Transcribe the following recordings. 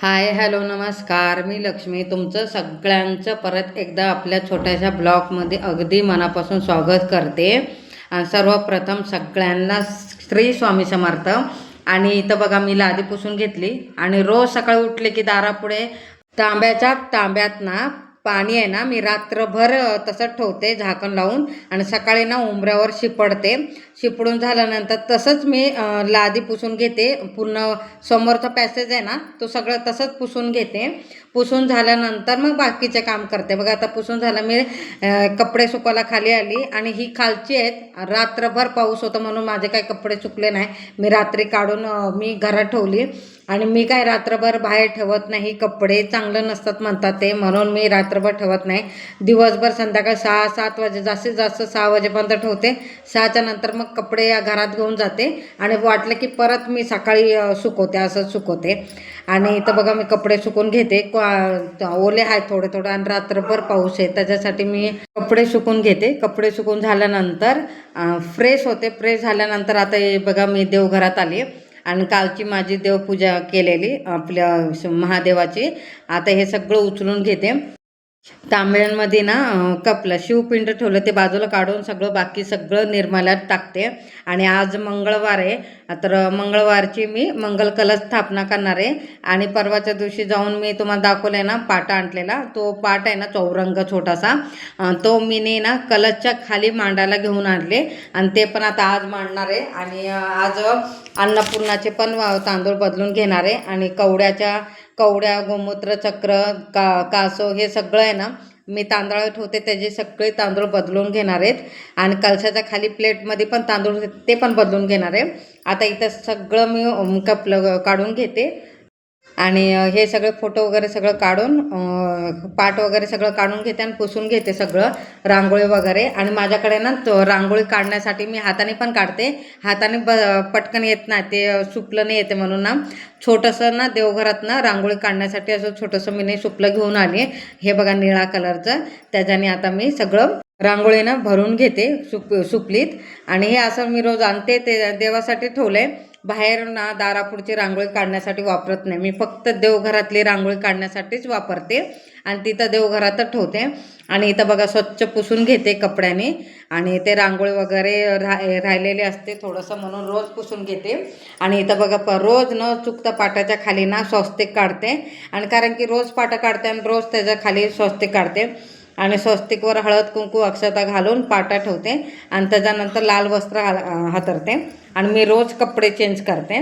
Hi hello नमस्कार. मी लक्ष्मी. तुमचं सगळ्यांचं परत एकदा आपल्या छोट्याशा ब्लॉगमध्ये अगदी मनापासून स्वागत करते. सर्वप्रथम सगळ्यांना श्री स्वामी समर्थ. आणि इथं बघा मी लादी पुसून घेतली. आणि रोज सकाळी उठले की दारापुढे तांब्याच्या तांब्यात ना पाणी आहे ना मी रात्रभर तसंच ठेवते झाकण लावून आणि सकाळी ना उंबऱ्यावर शिपडते. शिपडून झाल्यानंतर तसंच मी लादी पुसून घेते. पूर्ण समोरचा पॅसेज आहे ना तो सगळं तसंच पुसून घेते. पुसून झाल्यानंतर मग बाकीचे काम करते. बघा आता पुसून झालं मी कपडे सुकवायला खाली आली आणि ही खालची आहेत. रात्रभर पाऊस होता म्हणून माझे काही कपडे सुकले नाही. मी रात्री काढून मी घरात ठेवली. आणि मी काय रात्रभर बाहेर ठेवत नाही कपडे चांगलं नसतात म्हणतात ते म्हणून मी रात्रभर ठेवत नाही. दिवसभर संध्याकाळी सहा सात वाजे जास्तीत जास्त सहा वाजेपर्यंत ठेवते. सहाच्या नंतर मग कपडे या घरात घेऊन जाते आणि वाटलं की परत मी सकाळी सुकवते असं सुकवते. आणि इथं बघा मी कपडे सुकून घेते. क्वा- ओले आहेत थोडे थोडे आणि रात्रभर पाऊस आहे. त्याच्यासाठी मी कपडे सुकून घेते. कपडे सुकून झाल्यानंतर फ्रेश होते. फ्रेश झाल्यानंतर आता हे बघा मी देवघरात आली आणि कालची माझी देवपूजा केलेली आपल्या महादेवाची. आता हे सगळं उचलून घेते. तांब्यांमध्ये ना कपला शिवपिंड ठेवलं ते बाजूला काढून सगळं बाकी सगळं निर्माल्यात टाकते. आणि आज मंगळवार आहे. तर मंगळवारची मी मंगल कलश स्थापना करणार आहे. आणि परवाच्या दिवशी जाऊन मी तुम्हाला दाखवलं ना पाटा आणलेला. तो पाट आहे ना चौरंग छोटासा. तो मी ने ना कलशच्या खाली मांडायला घेऊन आणले. आणि ते पण आता आज मांडणार आहे. आणि आज अन्नपूर्णाचे पण वा- तांदूळ बदलून घेणार आहे. आणि कवड्याच्या कवड्या गोमूत्र चक्र का कासव हे सगळं आहे ना मी तांदूळ ठेवते त्याचे सगळे तांदूळ बदलून घेणार आहेत. आणि कलशाच्या खाली प्लेटमध्ये पण तांदूळ ते पण बदलून घेणार आहे. आता इथं सगळं मी अम, कपलं काढून घेते. आणि हे सगळे फोटो वगैरे सगळं काढून पाट वगैरे सगळं काढून घेते आणि पुसून घेते सगळं रांगोळी वगैरे. आणि माझ्याकडे ना तो रांगोळी काढण्यासाठी मी हाताने पण काढते. हाताने ब पटकन येत नाही ते सुपलं नाही येते म्हणून ना छोटंसं ना देवघरात ना रांगोळी काढण्यासाठी असं छोटंसं मी नाही सुपलं घेऊन आले. हे बघा निळा कलरचं. त्याच्याने आता मी सगळं रांगोळीनं भरून घेते सुप सुपलीत. आणि हे असं मी रोज आणते ते देवासाठी ठेवलं. आहे बाहेर ना दारापुढची रांगोळी काढण्यासाठी वापरत नाही. मी फक्त देवघरातली रांगोळी काढण्यासाठीच वापरते आणि तिथं देवघरातच ठेवते. आणि इथं बघा स्वच्छ पुसून घेते कपड्याने. आणि ते रांगोळी वगैरे रा राहिलेले असते थोडंसं म्हणून रोज पुसून घेते. आणि इथं बघा प रोज न चुकता पाटाच्या खाली ना स्वस्तिक काढते. आणि कारण की रोज पाटा काढते आणि रोज त्याच्याखाली स्वस्तिक काढते. आणि स्वस्तिकवर हळद कुंकू अक्षता घालून पाटा ठेवते. आणि त्याच्यानंतर लाल वस्त्र हातरते. आणि मी रोज कपडे चेंज करते.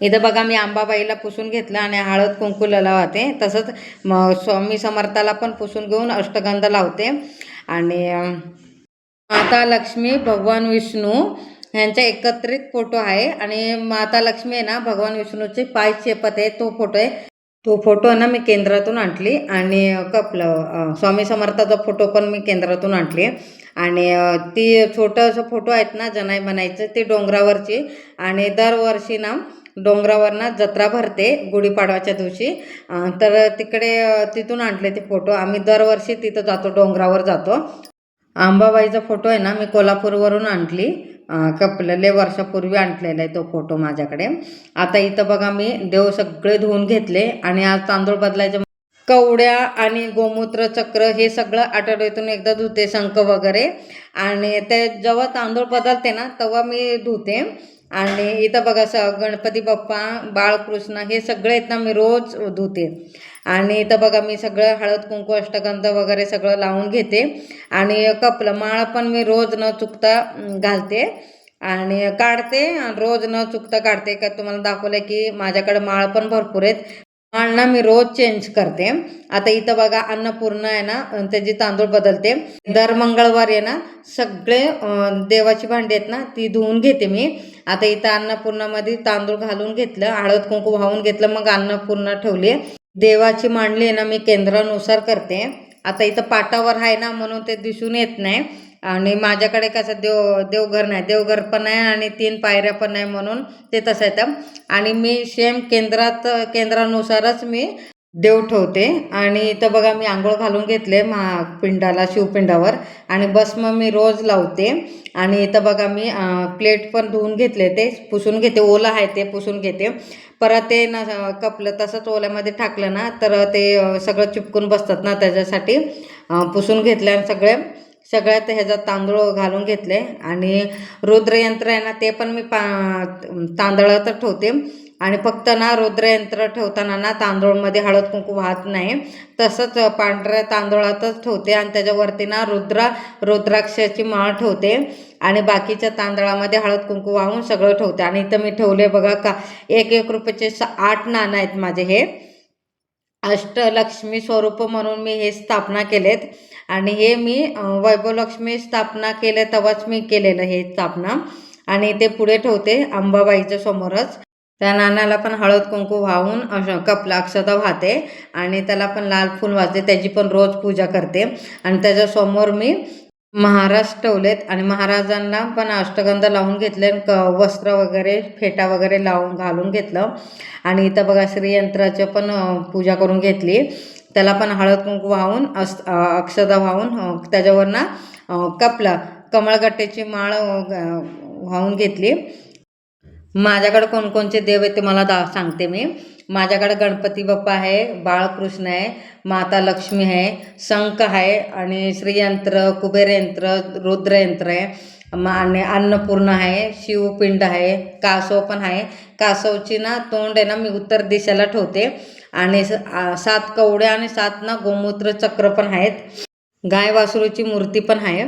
इथं बघा मी आंबाबाईला पुसून घेतलं आणि हळद कुंकू लावते तसंच म स्वामी समर्थाला पण पुसून घेऊन अष्टगंध लावते. आणि माता लक्ष्मी भगवान विष्णू यांचा एकत्रित फोटो आहे. आणि माता लक्ष्मी आहे ना भगवान विष्णूचे पाय चेपत आहे. तो फोटो आहे. तो फोटो ना मी केंद्रातून आणली आणि कपलं स्वामी समर्थाचा फोटो पण मी केंद्रातून आणली. आणि ती छोटं असं फोटो आहेत ना जनाई म्हणायचं ते डोंगरावरची. आणि दरवर्षी ना डोंगरावर ना जत्रा भरते गुढीपाडवाच्या दिवशी. तर तिकडे तिथून आणले ते फोटो. आम्ही दरवर्षी तिथं जातो डोंगरावर जातो. आंबाबाईचा फोटो आहे ना मी कोल्हापूरवरून आणली. कपलेले वर्षापूर्वी आणलेला आहे तो फोटो माझ्याकडे. आता इथं बघा मी देव सगळे धुवून घेतले आणि आज तांदूळ बदलायचे कवड्या आणि गोमूत्र चक्र हे सगळं आठवड्यातून एकदा धुते शंख वगैरे. आणि ते जेव्हा तांदूळ बदलते ना तेव्हा मी धुते. आणि इथं बघा स गणपती बाप्पा बाळकृष्ण हे सगळे आहेत ना मी रोज धुते. आणि इथं बघा मी सगळं हळद कुंकू अष्टगंध वगैरे सगळं लावून घेते. आणि कपलं माळ पण मी रोज न चुकता घालते. आणि काढते आणि रोज न चुकता काढते. का तुम्हाला दाखवलं की माझ्याकडे माळ पण भरपूर आहेत. माळ मी रोज चेंज करते. आता इथं बघा अन्नपूर्णा आहे ना त्याची तांदूळ बदलते. दर मंगळवारी आहे ना सगळे देवाची भांडी आहेत ना ती धुवून घेते मी. आता इथं अन्नपूर्णामध्ये तांदूळ घालून घेतलं हळद कुंकू वाहून घेतलं मग अन्नपूर्णा ठेवली. देवाची मांडली आहे ना मी केंद्रानुसार करते. आता इथं पाटावर आहे ना म्हणून ते दिसून येत नाही. आणि माझ्याकडे कसं देव देवघर नाही देवघर पण आहे आणि तीन पायऱ्या पण आहे म्हणून ते तसं येतं आणि मी सेम केंद्रात केंद्रानुसारच मी देव ठेवते. आणि इथं बघा मी आंघोळ घालून घेतले महापिंडाला शिवपिंडावर. आणि बस मग मी रोज लावते. आणि इथं बघा मी प्लेट पण धुवून घेतले ते पुसून घेते. ओलं आहे ते पुसून घेते. परत ते न कपलं तसंच ओल्यामध्ये टाकलं ना तर ते सगळं चिपकून बसतात ना त्याच्यासाठी. पुसून घेतल्या आणि सगळे. सगळ्यात ह्याच्यात तांदूळ घालून घेतले. आणि रुद्रयंत्र आहे ना ते पण मी पा तांदळातच ठेवते. आणि फक्त ना रुद्रयंत्र ठेवताना ना तांदूळमध्ये हळद कुंकू वाहत नाही. तसंच पांढऱ्या तांदूळातच ठेवते. आणि त्याच्यावरती ना रुद्रा रुद्राक्षाची माळ ठेवते. आणि बाकीच्या तांदळामध्ये हळद कुंकू वाहून सगळं ठेवते. आणि इथं मी ठेवले बघा का एक एक रुपयाचे स आठ नाणं आहेत माझे हे. अष्टलक्ष्मी स्वरूप म्हणून मी हे स्थापना केलेत. आणि हे मी वैभवलक्ष्मी स्थापना केले तेव्हाच मी केलेलं हे स्थापना. आणि ते पुढे ठेवते अंबाबाईच्या समोरच. त्या नाण्याला पण हळद कुंकू वाहून अशा कपला अक्षता वाहते. आणि त्याला पण लाल फूल वाजते. त्याची पण रोज पूजा करते. आणि त्याच्यासमोर मी महाराज ठेवलेत आणि महाराजांना पण अष्टगंध लावून घेतले क वस्त्र वगैरे फेटा वगैरे लावून घालून घेतलं. आणि इथं बघा श्रीयंत्राचं पण पूजा करून घेतली. त्याला पण हळद कुंकू वाहून अस अक्षदा वाहून त्याच्यावरनं त्याच्यावर ना कपला. कमळगट्ट्याची माळ वाहून घेतली. माझ्याकडे कोणकोणचे देव आहेत ते मला दा सांगते मी. माझ्याकडे गणपती बाप्पा आहे बाळकृष्ण आहे माता लक्ष्मी आहे शंख आहे आणि श्रीयंत्र कुबेरयंत्र रुद्रयंत्र आहे. आणि अन्नपूर्ण आहे शिवपिंड आहे कासव पण आहे. कासवची ना तोंड आहे ना मी उत्तर दिशेला ठेवते. आणि स- सात कवडे आणि सात ना गोमूत्र चक्र पण आहेत. गाय वासरूची मूर्ती पण आहे.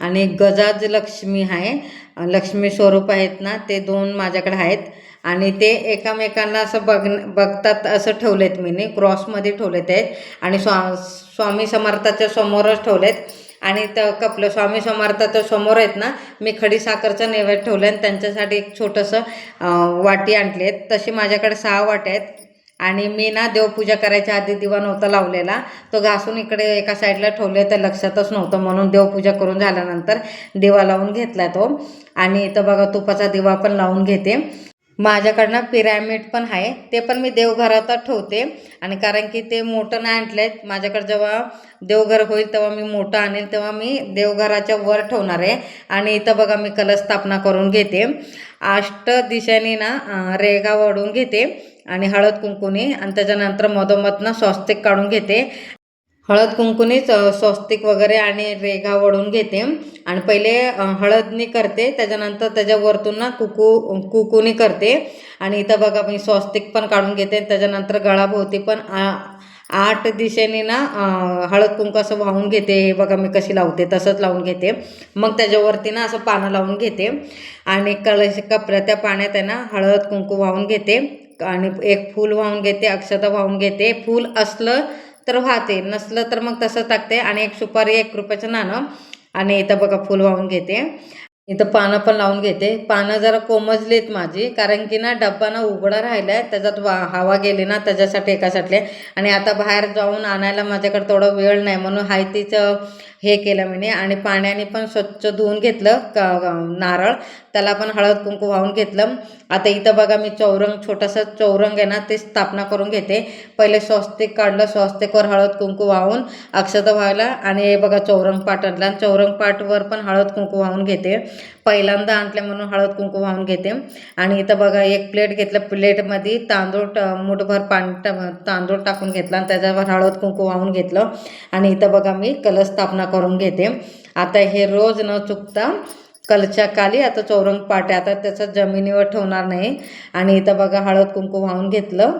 आणि गजाज लक्ष्मी आहे. लक्ष्मी स्वरूप आहेत ना ते दोन माझ्याकडे आहेत. आणि ते एकामेकांना असं बघ बघतात असं ठेवलेत मी नी क्रॉसमध्ये ठेवलेत आहेत. आणि स्वा स्वामी समर्थाच्या समोरच ठेवलेत. आणि त कपलं स्वामी समर्थाच्या समोर आहेत ना मी खडी साखरचं नैवेद्य ठेवलं आणि त्यांच्यासाठी एक छोटंसं वाटी आणली आहेत तशी माझ्याकडे सहा वाट्या आहेत. आणि मी ना देवपूजा करायच्या आधी दिवा नव्हता लावलेला. तो घासून इकडे एका साईडला ठेवले तर लक्षातच नव्हतं. म्हणून देवपूजा करून झाल्यानंतर दिवा लावून घेतला तो. आणि इथं बघा तुपाचा दिवा पण लावून घेते. माझ्याकडनं पिरॅमिड पण आहे. ते पण मी देवघरातच ठेवते. आणि कारण की ते मोठं नाही आणलं आहे माझ्याकडे जेव्हा देवघर होईल तेव्हा मी मोठं आणेल तेव्हा मी देवघराच्या वर ठेवणार आहे. आणि इथं बघा मी कलश स्थापना करून घेते. अष्ट दिशेने ना रेगा वळून घेते. आणि हळद कुंकुनी. आणि त्याच्यानंतर मधोमधनं स्वस्तिक काढून घेते. हळद कुंकुनीच स्वस्तिक वगैरे आणि रेघा वळून घेते. आणि पहिले हळदनी करते. त्याच्यानंतर त्याच्या वरतून ना कुकू कुकुनी करते. आणि इथं बघा मी स्वस्तिक पण काढून घेते. त्याच्यानंतर गळाभोवती पण आ आठ दिशेने ना हळद कुंकू असं वाहून घेते. हे बघा मी कशी लावते. तसंच लावून घेते. मग त्याच्यावरती ना असं पानं लावून घेते. आणि कलश कपड्या त्या पाण्यात आहे ना हळद कुंकू वाहून घेते. आणि एक फूल वाहून घेते अक्षता वाहून घेते. फूल असलं तर वाहते. नसलं तर मग तसं टाकते आणि एक सुपारी एक रुपयाचं नाणं आणि इथं बघा फुल वाहून घेते. इथं पानं पण लावून घेते. पानं जरा कोमजलीत माझी कारण की ना डब्बा ना उघडा राहिला आहे त्याच्यात वा हवा गेली ना त्याच्यासाठी एकासाठी आणि आता बाहेर जाऊन आणायला माझ्याकडे थोडा वेळ नाही. म्हणून हायतीचं हे केलं मी आणि पाण्याने पण स्वच्छ धुवून घेतलं क नारळ. त्याला पण हळद कुंकू वाहून घेतलं. आता इथं बघा मी चौरंग छोटासा चौरंग आहे ना ते स्थापना करून घेते. पहिले स्वस्तिक काढलं स्वस्तिकवर हळद कुंकू वाहून अक्षता व्हायला आणि हे बघा चौरंग पाट आणला. आणि चौरंग पाटवर पण हळद कुंकू वाहून घेते. पहिल्यांदा आणल्या म्हणून हळद कुंकू वाहून घेते. आणि इथं बघा एक प्लेट घेतलं प्लेटमध्ये तांदूळ ट- मुठभर पाणी तांदूळ टाकून घेतला आणि त्याच्यावर हळद कुंकू वाहून घेतलं. आणि इथं बघा मी कलश स्थापना करून घेते. आता हे रोज न चुकता कलच्या काली आता चौरंग पाट आता त्याचं जमिनीवर ठेवणार नाही. आणि इथं बघा हळद कुंकू वाहून घेतलं.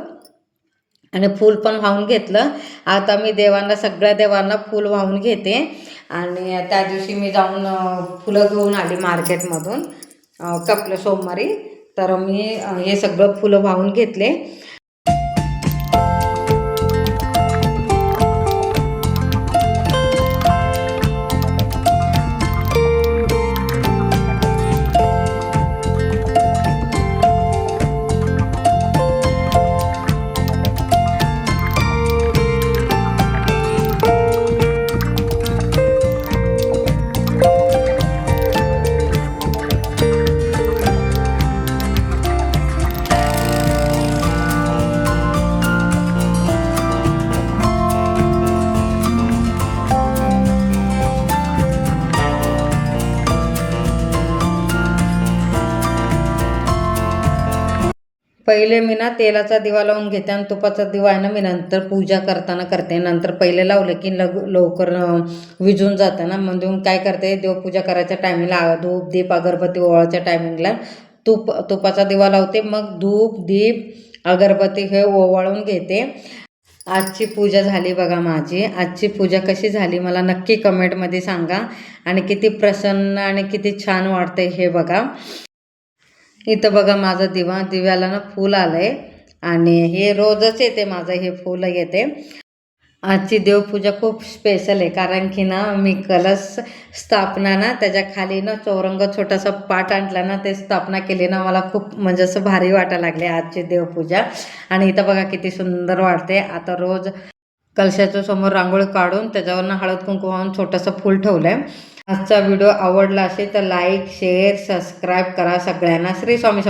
आणि फूल पण वाहून घेतलं. आता मी देवांना सगळ्या देवांना फूल वाहून घेते. आणि त्या दिवशी मी जाऊन फुलं घेऊन आली मार्केटमधून कपलं सोमवारी. तर मी हे सगळं फुलं वाहून घेतले. पहिले मी ना तेलाचा दिवा लावून घेते आणि तुपाचा दिवा आहे ना मी नंतर पूजा करताना करते. नंतर पहिले लावलं की लग लवकर विजून जातं ना म्हणून काय करते देवपूजा करायच्या टायमिंगला धूप दीप अगरबत्ती ओवाळायच्या टायमिंगला तूप तुपाचा दिवा लावते. मग धूप दीप अगरबत्ती हे ओवाळून घेते. आजची पूजा झाली बघा माझी. आजची पूजा कशी झाली मला नक्की कमेंटमध्ये सांगा. आणि किती प्रसन्न आणि किती छान वाटते हे बघा. इथं बघा माझं दिवा दिव्याला ना फूल आलं आहे आणि हे रोजच येते माझं हे फूल येते. आजची देवपूजा खूप स्पेशल आहे कारण की ना मी कलश स्थापना ना त्याच्याखाली ना चौरंग छोटासा पाट आणला ना ते स्थापना केली ना मला खूप म्हणजे असं भारी वाटायला लागले आजची देवपूजा. आणि इथं बघा किती सुंदर वाटते आता रोज कलशाच्या समोर रांगोळी काढून त्याच्यावरनं हळद कुंकू वाहून छोटंसं फूल ठेवलं आहे आजचा व्हिडिओ आवडला असेल तर लाईक शेअर सबस्क्राईब करा. सगळ्यांना श्री स्वामी